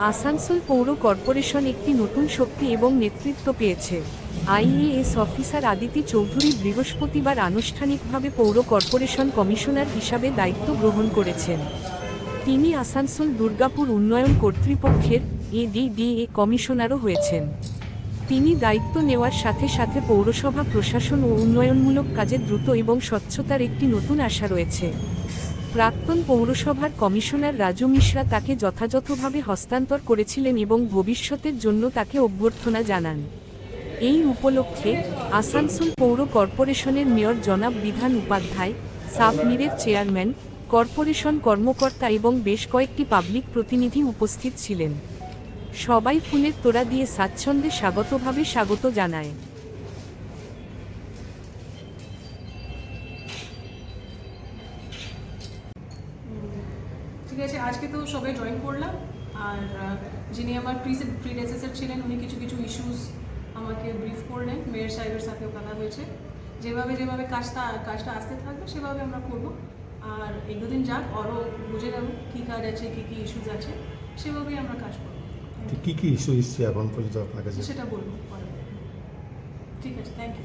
আসানসোল পৌর কর্পোরেশন একটি নতুন শক্তি এবং নেতৃত্ব পেয়েছে। আইএএস অফিসার আদিতি চৌধুরী বৃহস্পতিবার আনুষ্ঠানিকভাবে পৌর কর্পোরেশন কমিশনার হিসাবে দায়িত্ব গ্রহণ করেছেন। তিনি আসানসোল দুর্গাপুর উন্নয়ন কর্তৃপক্ষের এডিডিএ কমিশনারও হয়েছেন। তিনি দায়িত্ব নেওয়ার সাথে সাথে পৌরসভা প্রশাসন ও উন্নয়নমূলক কাজে দ্রুত এবং স্বচ্ছতার একটি নতুন আশা রয়েছে। প্রাক্তন পৌরসভার কমিশনার রাজু মিশ্রা তাকে যথাযথভাবে হস্তান্তর করেছিলেন এবং ভবিষ্যতের জন্য তাকে অভ্যর্থনা জানান। এই উপলক্ষে আসানসোল পৌর কর্পোরেশনের মেয়র জনাব বিধান উপাধ্যায়, সাবমিরের চেয়ারম্যান, কর্পোরেশন কর্মকর্তা এবং বেশ কয়েকটি পাবলিক প্রতিনিধি উপস্থিত ছিলেন। সবাই ফুলের তোড়া দিয়ে স্বাচ্ছন্দ্যে স্বাগতভাবে স্বাগত জানায়। ঠিক আছে আজকে তো সবাই জয়েন করলাম। আর যিনি আমার প্রিডেসেসর ছিলেন উনি কিছু কিছু ইস্যুস আমাকে ব্রিফ করলেন। মেয়ের সাহেবের সাথেও কথা হয়েছে। যেভাবে যেভাবে কাজটা কাজটা আসতে থাকবে সেভাবে আমরা করব। আর এক দুদিন যাক আরও বুঝে যাব কী কাজ আছে কী কী ইস্যুস আছে সেভাবেই আমরা কাজ করব। কী কী ইস্যু এসছে এখন পর্যন্ত আপনার কাছে? সেটা বলব ঠিক আছে থ্যাংক ইউ